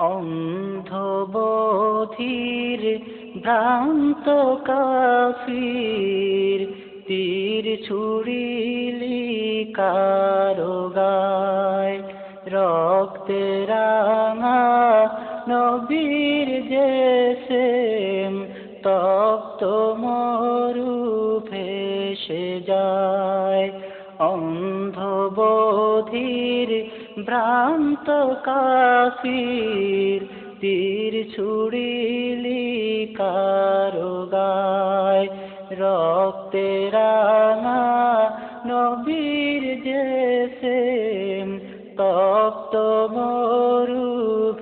অন্ধবধির ভ্রান্ত কাফির, তীর ছুড়িলি কারও গায় রক্তে রাঙা নবীর সেম, তপ্ত মরু ভেসে যায়। অন্ধবধির ভ্রান্ত কাফির, তীর ছুড়িলি কারও গায় রক্তে রাঙা নবীর সেম তপ্ত মরু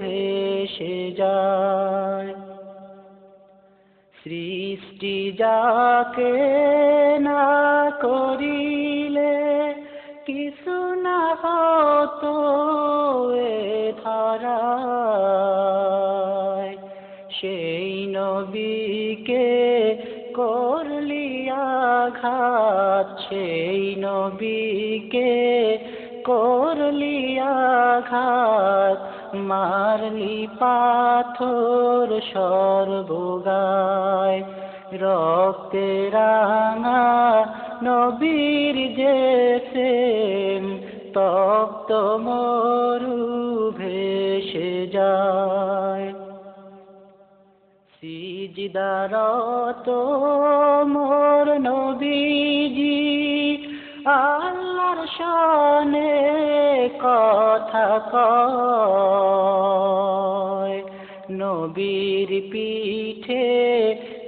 ভেসে যায়। সৃষ্টি যাকে না করিলে কিছু না হতো নবীকে করলি আঘাত, সেই নবীকে করলি আঘাত, মারলি পাথর সর্বগায়। রক্তে রাঙা নবীর যে সেম তপ্ত মরু ভেসে যায়। সিজদারত মোর নবীজি। আল্লাহর শানে কথা কয়, নবীর পিঠে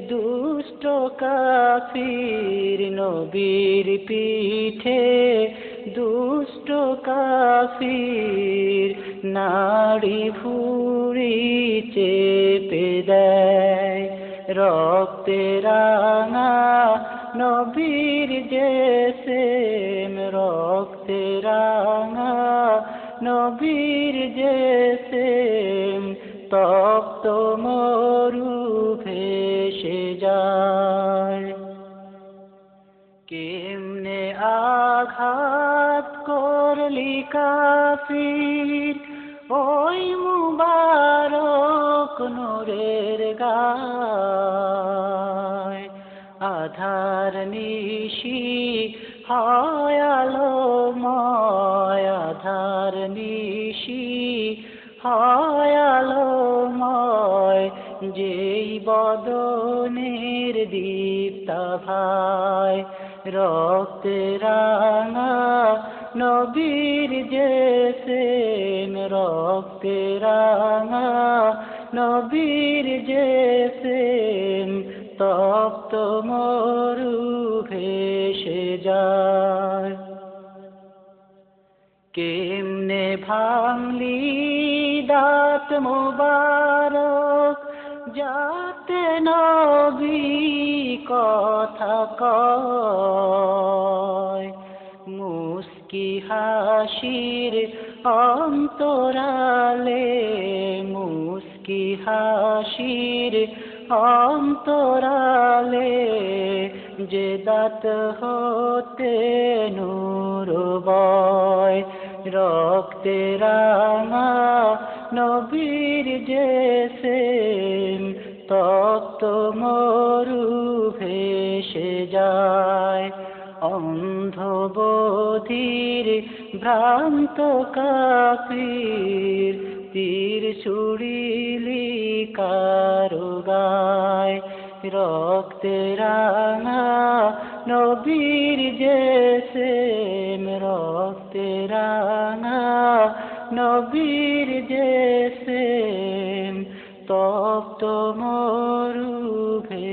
দুষ্ট কাফির, নবীর পিঠে দুষ্ট কাফির, নাড়ি ফুরি চেপে দেয়। রক্তে রাঙা নবীর সেম রক্তে রাঙা নবীর সেম, তপ্ত মরু ভেসে যায়। কেমনে আঘাত করলি কাফির? আধার নিশি হয় আলোময় আধার নিশি হয় আলোময় যেই বদনের দীপ্তা ভাই, রক্তে রাঙা নবীর যে সেন, রক্তে রাঙা নবীর যে সেন তপ্ত মরু ভেসে যায়। কেমনে ভাঙলি দাঁত মুবারক, যাতে নবী কথা কয়। মুস্কি হাসির অন্তরালে, মুস্কি হাসির অন্তরালে যে দাঁত হতে নূর বয়, রক্তে রাঙা নবীর যে সেম, তপ্ত মরু ভেসে যায়। অন্ধবধির ভ্রান্ত কাফির তীর ছুড়িলি গায় রক্তে রাঙা নবীর সেম রক্তে রাঙা নবীর সেম তপ্ত মরু ভেসে যায়